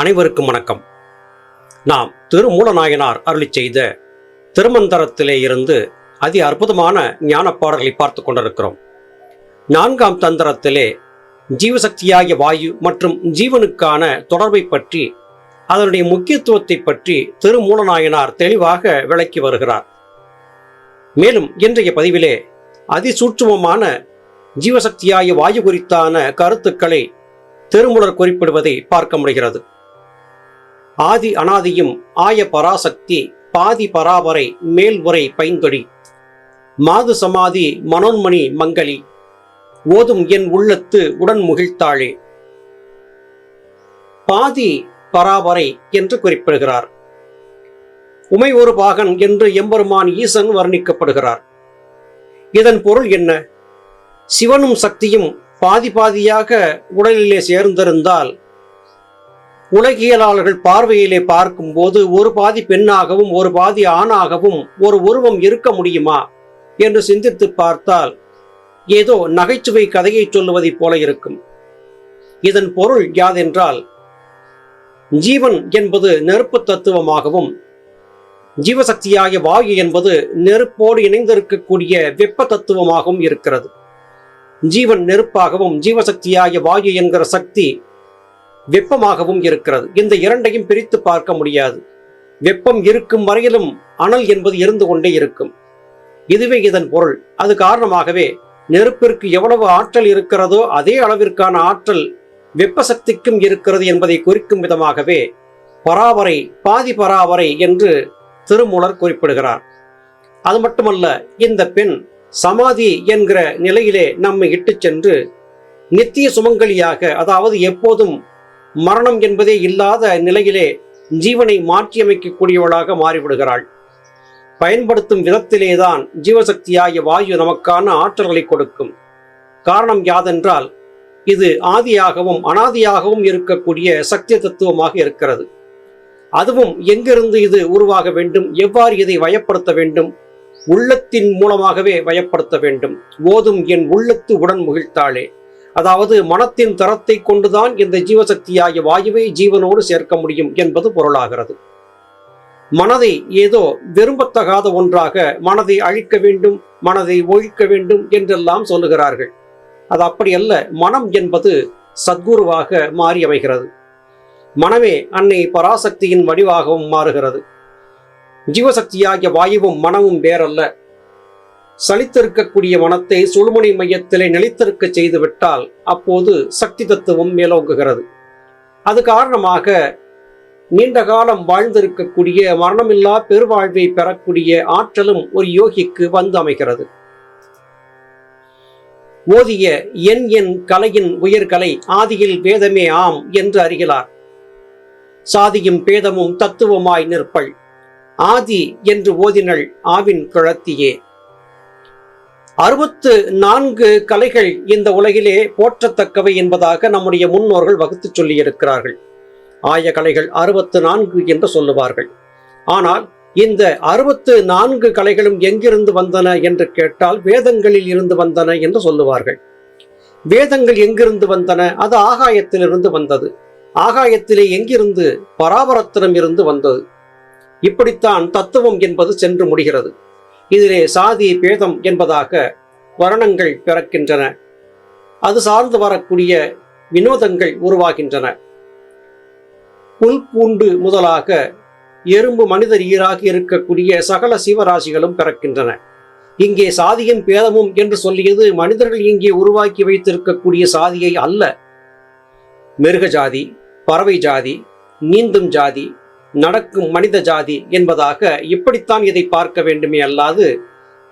அனைவருக்கும் வணக்கம். நாம் திருமூலநாயனார் அருளி செய்த திருமந்தரத்திலே இருந்து அதி அற்புதமான ஞான பாடல்களை பார்த்து கொண்டிருக்கிறோம். நான்காம் தந்திரத்திலே ஜீவசக்தியாகிய வாயு மற்றும் ஜீவனுக்கான தொடர்பை பற்றி அதனுடைய முக்கியத்துவத்தை பற்றி திருமூலநாயனார் தெளிவாக விளக்கி வருகிறார். மேலும் இன்றைய பதிவிலே அதிசூட்சுமமான ஜீவசக்தியாகிய வாயு குறித்தான கருத்துக்களை திருமூலர் குறிப்பிடுவதை பார்க்க முடிகிறது. ஆதி அனாதியும் ஆய பராசக்தி பாதி பராபரை மேல்வரை பைந்தொடி மாது சமாதி மனோன்மணி மங்களி. ஓதும் என் உள்ளத்து உடன் முகிழ்த்தாளே. பாதி பராபரை என்று குறிப்பிடுகிறார். உமை ஒரு பாகன் என்று எம்பெருமான் ஈசன் வர்ணிக்கப்படுகிறார். இதன் பொருள் என்ன? சிவனும் சக்தியும் பாதி பாதியாக உடலிலே சேர்ந்திருந்தால் உலகியலாளர்கள் பார்வையிலே பார்க்கும்போது ஒரு பாதி பெண்ணாகவும் ஒரு பாதி ஆணாகவும் ஒரு உருவம் இருக்க முடியுமா என்று சிந்தித்து பார்த்தால் ஏதோ நகைச்சுவை கதையை சொல்லுவதைப் போல இருக்கும். இதன் பொருள் யாதென்றால் ஜீவன் என்பது நெருப்பு தத்துவமாகவும் ஜீவசக்தியாகிய வாயு என்பது நெருப்போடு இணைந்திருக்கக்கூடிய வெப்ப தத்துவமாகவும் இருக்கிறது. ஜீவன் நெருப்பாகவும் ஜீவசக்தியாகிய வாயு என்கிற சக்தி வெப்பமாகவும் இருக்கிறது. இந்த இரண்டையும் பிரித்து பார்க்க முடியாது. வெப்பம் இருக்கும் வரையிலும் அனல் என்பது இருந்து கொண்டே இருக்கும். இதுவே இதன் பொருள். அது காரணமாகவே நெருப்பிற்கு எவ்வளவு ஆற்றல் இருக்கிறதோ அதே அளவிற்கான ஆற்றல் வெப்ப சக்திக்கும் இருக்கிறது என்பதை குறிக்கும் விதமாகவே பராவரை பாதி பராவரை என்று திருமூலர் குறிப்பிடுகிறார். அது மட்டுமல்ல இந்த பெண் சமாதி என்கிற நிலையிலே நம்மை இட்டு சென்று நித்திய சுமங்கலியாக அதாவது எப்போதும் மரணம் என்பதே இல்லாத நிலையிலே ஜீவனை மாற்றியமைக்கக்கூடியவளாக மாறிவிடுகிறாள். பயன்படுத்தும் விதத்திலேதான் ஜீவசக்தியாகிய வாயு நமக்கான ஆற்றல்களை கொடுக்கும். காரணம் யாதென்றால் இது ஆதியாகவும் அனாதியாகவும் இருக்கக்கூடிய சக்தி தத்துவமாக இருக்கிறது. அதுவும் எங்கிருந்து இது உருவாக வேண்டும் எவ்வாறு இதை வயப்படுத்த வேண்டும் உள்ளத்தின் மூலமாகவே வயப்படுத்த வேண்டும். ஓதும் என் உள்ளத்து உடன் முகிழ்த்தாளே. அதாவது மனத்தின் தரத்தை கொண்டுதான் இந்த ஜீவசக்தியாகிய வாயுவை ஜீவனோடு சேர்க்க முடியும் என்பது பொருளாகிறது. மனதை ஏதோ விரும்பத்தகாத ஒன்றாக மனதை அழிக்க வேண்டும் மனதை ஒழிக்க வேண்டும் என்றெல்லாம் சொல்லுகிறார்கள். அது அப்படியல்ல மனம் என்பது சத்குருவாக மாறி அமைகிறது. மனமே அன்னை பராசக்தியின் வடிவாகவும் மாறுகிறது. ஜீவசக்தியாகிய வாயுவும் மனமும் வேறல்ல. சலித்திருக்கக்கூடிய மனத்தை சுழுமுனை மையத்திலே நிலைத்திருக்க செய்துவிட்டால் அப்போது சக்தி தத்துவம் மேலோங்குகிறது. அது காரணமாக நீண்ட காலம் வாழ்ந்திருக்கக்கூடிய மரணமில்லா பெருவாழ்வை பெறக்கூடிய ஆற்றலும் ஒரு யோகிக்கு வந்து அமைகிறது. ஓதிய என் என் கலையின் உயர்கலை ஆதியில் வேதமே ஆம் என்று அறிகிறார். சாதியும் பேதமும் தத்துவமாய் நிற்பள். ஆதி என்று ஓதினள் ஆவின் கிழத்தியே. அறுபத்து நான்கு கலைகள் இந்த உலகிலே போற்றத்தக்கவை என்பதாக நம்முடைய முன்னோர்கள் வகுத்து சொல்லியிருக்கிறார்கள். ஆய கலைகள் அறுபத்து நான்கு என்று சொல்லுவார்கள். ஆனால் இந்த அறுபத்து நான்கு கலைகளும் எங்கிருந்து வந்தன என்று கேட்டால் வேதங்களில் இருந்து வந்தன என்று சொல்லுவார்கள். வேதங்கள் எங்கிருந்து வந்தன? அது ஆகாயத்திலிருந்து வந்தது. ஆகாயத்திலே எங்கிருந்து பராபரத்திடம் இருந்து வந்தது? இப்படித்தான் தத்துவம் என்பது சென்று முடிகிறது. இதிலே சாதி பேதம் என்பதாக வர்ணங்கள் பிறக்கின்றன. அது சார்ந்து வரக்கூடிய வினோதங்கள் உருவாகின்றன. புல் பூண்டு முதலாக எறும்பு மனிதர் ஈராக இருக்கக்கூடிய சகல சிவராசிகளும் பிறக்கின்றன. இங்கே சாதியும் பேதமும் என்று சொல்லியது மனிதர்கள் இங்கே உருவாக்கி வைத்திருக்கக்கூடிய சாதியை அல்ல. மிருக ஜாதி பறவை ஜாதி நீந்தும் ஜாதி நடக்கும் மனித ஜாதி என்பதாக இப்படித்தான் இதை பார்க்க வேண்டுமே அல்லாது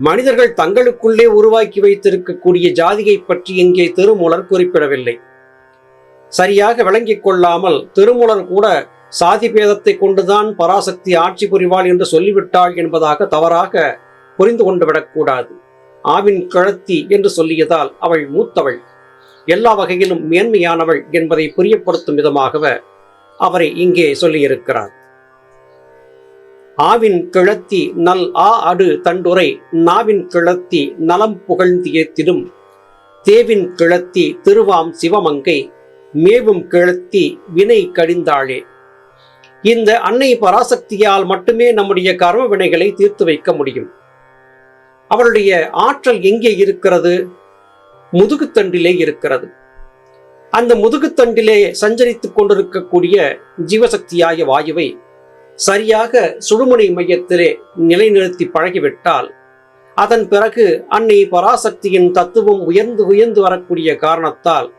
மனிதர்கள் தங்களுக்குள்ளே உருவாக்கி வைத்திருக்கக்கூடிய ஜாதியை பற்றி இங்கே திருமூலர் குறிப்பிடவில்லை. சரியாக விளங்கிக் கொள்ளாமல் திருமூலர் கூட சாதி பேதத்தை கொண்டுதான் பராசக்தி ஆட்சி புரிவாள் என்று சொல்லிவிட்டாள் என்பதாக தவறாக புரிந்து கொண்டு விடக்கூடாது ஆவின் கழத்தி என்று சொல்லியதால் அவள் மூத்தவள். எல்லா வகையிலும் மேன்மையானவள் என்பதை புரியப்படுத்தும் விதமாகவே அவரை இங்கே சொல்லியிருக்கிறார். ஆவின் கிழத்தி நல் ஆ அடு தண்டுரை நாவின் கிழத்தி நலம் புகழ்ந்து ஏத்திடும் தேவின் கிழத்தி திருவாம் சிவமங்கை மேவும் கிளத்தி வினை கடிந்தாளே. இந்த அன்னை பராசக்தியால் மட்டுமே நம்முடைய கர்ம வினைகளை தீர்த்து வைக்க முடியும். அவளுடைய ஆற்றல் எங்கே இருக்கிறது? முதுகுத்தண்டிலே இருக்கிறது. அந்த முதுகுத்தண்டிலே சஞ்சரித்துக் கொண்டிருக்கக்கூடிய ஜீவசக்தியாய வாயுவை சரியாக சுழுமுனை மையத்திலே நிலைநிறுத்தி பழகிவிட்டால் அதன் பிறகு அன்னை பராசக்தியின் தத்துவம் உயர்ந்து உயர்ந்து வரக்கூடிய காரணத்தால்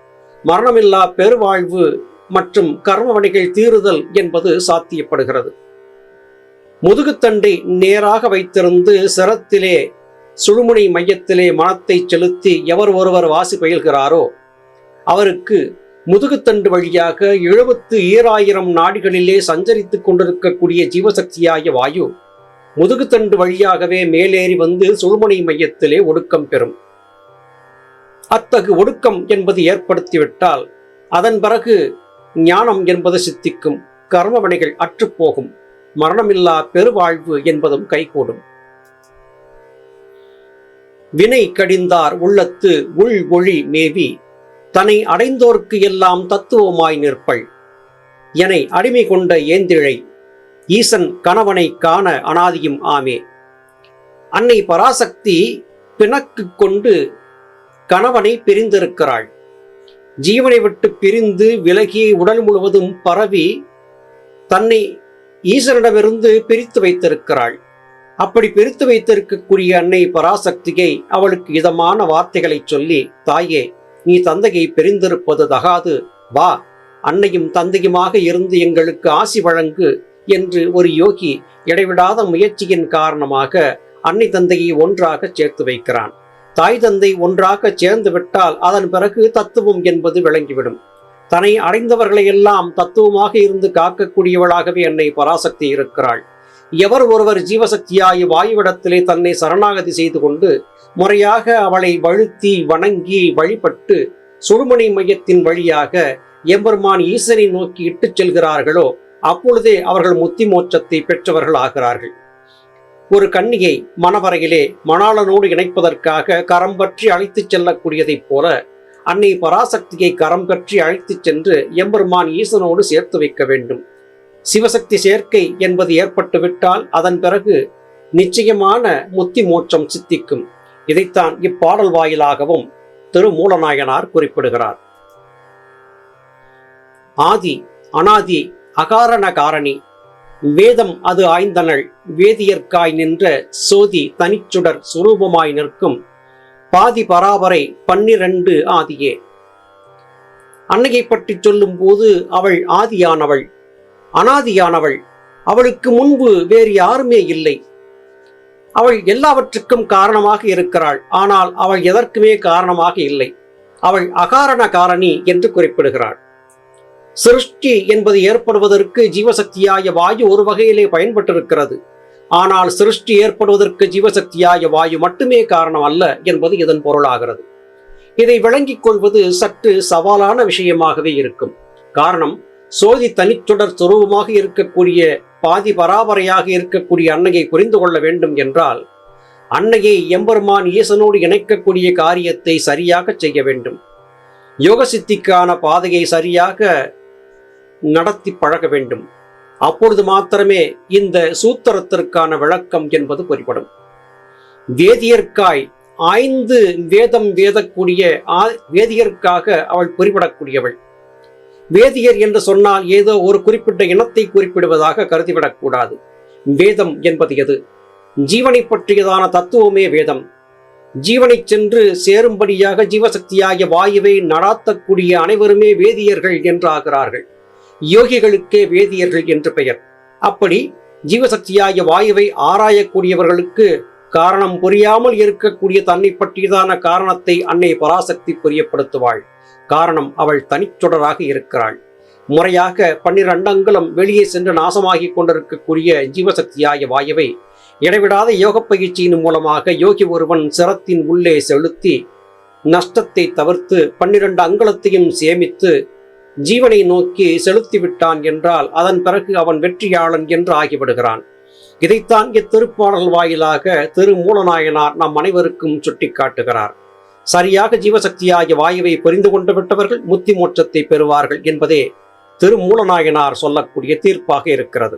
மரணமில்லா பெருவாழ்வு மற்றும் கர்மவணிகள் தீருதல் என்பது சாத்தியப்படுகிறது. முதுகுத்தண்டை நேராக வைத்திருந்து சிரத்திலே சுழுமுனை மையத்திலே மனத்தை செலுத்தி எவர் ஒருவர் வாசி பயில்கிறாரோ அவருக்கு முதுகுத்தண்டு வழியாக எழுபத்து ஈராயிரம் நாடுகளிலே சஞ்சரித்துக் கொண்டிருக்கக்கூடிய ஜீவசக்தியாய வாயு முதுகுத்தண்டு வழியாகவே மேலேறி வந்து சுழுமுனை மையத்திலே ஒடுக்கம் பெறும். அத்தகு ஒடுக்கம் என்பது ஏற்படுத்திவிட்டால் அதன் பிறகு ஞானம் என்பது சித்திக்கும் கர்மவனைகள் அற்றுப்போகும் மரணமில்லா பெருவாழ்வு என்பதும் கைகூடும். வினை கடிந்தார் உள்ளத்து உள் ஒளி மேவி தன்னை அடைந்தோர்க்கு எல்லாம் தத்துவமாய் நிற்பள். என்னை அடிமை கொண்ட ஏந்திழை ஈசன் கணவனை காண அனாதியும் ஆமே. அன்னை பராசக்தி பிணக்கு கொண்டு கணவனை பிரிந்திருக்கிறாள். ஜீவனை விட்டு பிரிந்து விலகி உடல் முழுவதும் பரவி தன்னை ஈசனிடமிருந்து பிரித்து வைத்திருக்கிறாள். அப்படி பிரித்து வைத்திருக்கக்கூடிய அன்னை பராசக்தியை அவளுக்கு இதமான வார்த்தைகளை சொல்லி தாயே நீ தந்தையை பிரிந்திருப்பது தகாது வா அன்னையும் தந்தையுமாக இருந்து எங்களுக்கு ஆசி வழங்கு என்று ஒரு யோகி இடைவிடாத முயற்சியின் காரணமாக அன்னை தந்தையை ஒன்றாக சேர்த்து வைக்கிறான். தாய் தந்தை ஒன்றாக சேர்ந்து விட்டால் அதன் பிறகு தத்துவம் என்பது விளங்கிவிடும். தன்னை அடைந்தவர்களை எல்லாம் தத்துவமாக இருந்து காக்கக்கூடியவளாகவே என்னை பராசக்தி இருக்கிறாள். எவர் ஒருவர் ஜீவசக்தியாய் வாயுவிடத்திலே தன்னை சரணாகதி செய்து கொண்டு முறையாக அவளை வழுத்தி வணங்கி வழிபட்டு சுடுமணி மையத்தின் வழியாக எம்பெருமான் ஈசனை நோக்கி இட்டுச் செல்கிறார்களோ அப்பொழுதே அவர்கள் முத்தி மோட்சத்தை பெற்றவர்கள் ஆகிறார்கள் ஒரு கன்னியை மணவரையிலே மணாளனோடு இணைப்பதற்காக கரம் பற்றி அழைத்துச் செல்லக்கூடியதைப் போல அன்னை பராசக்தியை கரம் பற்றி அழைத்துச் சென்று எம்பெருமான் ஈசனோடு சேர்த்து வைக்க வேண்டும். சிவசக்தி சேர்க்கை என்பது ஏற்பட்டுவிட்டால் அதன் பிறகு நிச்சயமான முத்தி மோட்சம் சித்திக்கும். இதைத்தான் இப்பாடல் வாயிலாகவும் திருமூலநாயனார் குறிப்பிடுகிறார். ஆதி அனாதி அகாரண காரணி வேதம் அது ஆய்ந்தனள் வேதியற்காய் நின்ற சோதி தனிச்சுடர் சுரூபமாய் நிற்கும் பாதி பராபரை பன்னிரண்டு ஆதியே. அன்னையை பற்றி சொல்லும் போது அவள் ஆதியானவள் அனாதியானவள் அவளுக்கு முன்பு வேறு யாருமே இல்லை. அவள் எல்லாவற்றுக்கும் காரணமாக இருக்கிறாள். ஆனால் அவள் எதற்குமே காரணமாக இல்லை. அவள் அகாரண காரணி என்று குறிப்பிடுகிறாள். சிருஷ்டி என்பது ஏற்படுவதற்கு ஜீவசக்தியாய வாயு ஒரு வகையிலே பயன்பட்டிருக்கிறது. ஆனால் சிருஷ்டி ஏற்படுவதற்கு ஜீவசக்தியாய வாயு மட்டுமே காரணம் அல்ல என்பது இதன் பொருளாகிறது. இதை விளங்கிக் கொள்வது சற்று சவாலான விஷயமாகவே இருக்கும். காரணம் சோதி தனித்தொடர் சுரூபமாக இருக்கக்கூடிய பாதி பராபரையாக இருக்கக்கூடிய அன்னையை புரிந்து கொள்ள வேண்டும் என்றால் அன்னையை எம்பெருமான் ஈசனோடு இணைக்கக்கூடிய காரியத்தை சரியாக செய்ய வேண்டும். யோக சித்திக்கான பாதையை சரியாக நடத்தி பழக வேண்டும். அப்பொழுது மாத்திரமே இந்த சூத்திரத்திற்கான விளக்கம் என்பது புரிபடும் வேதியர்க்காய் ஐந்து வேதம் வேதக்கூடிய ஆ- வேதியர்க்காக அவள் புரிபடக்கூடியவள் வேதியர் என்று சொன்னால் ஏதோ ஒரு குறிப்பிட்ட இனத்தை குறிப்பிடுவதாக கருதிவிடக்கூடாது. வேதம் என்பது எது? ஜீவனை பற்றியதான தத்துவமே வேதம். ஜீவனை சென்று சேரும்படியாக ஜீவசக்தியாகிய வாயுவை நடாத்தக்கூடிய அனைவருமே வேதியர்கள் என்று ஆகிறார்கள் யோகிகளுக்கே வேதியர்கள் என்று பெயர். அப்படி ஜீவசக்தியாகிய வாயுவை ஆராயக்கூடியவர்களுக்கு காரணம் புரியாமல் இருக்கக்கூடிய தன்னை பற்றியதான காரணத்தை அன்னை பராசக்தி புரியப்படுத்துவாள். காரணம் அவள் தனிச்சொடராக இருக்கிறாள். முறையாக பன்னிரண்டங்களும் வெளியே சென்று நாசமாகிக் கொண்டிருக்கக்கூடிய ஜீவசக்தியாய வாயுவை இடைவிடாத யோக பயிற்சியின் மூலமாக யோகி ஒருவன் சிரத்தின் உள்ளே செலுத்தி நஷ்டத்தை தவிர்த்து பன்னிரண்டு அங்குலத்தையும் சேமித்து ஜீவனை நோக்கி செலுத்திவிட்டான் என்றால் அதன் பிறகு அவன் வெற்றியாளன் என்று ஆகிவிடுகிறான். இதைத்தான் இத்திருப்பாடல் வாயிலாக திரு மூலநாயனார் நம் அனைவருக்கும் சுட்டிக்காட்டுகிறார். சரியாக ஜீவசக்தியாகிய வாயுவை புரிந்து கொண்டு விட்டவர்கள் முத்தி மோட்சத்தை பெறுவார்கள் என்பதே திருமூலநாயனார் சொல்லக்கூடிய தீர்ப்பாக இருக்கிறது.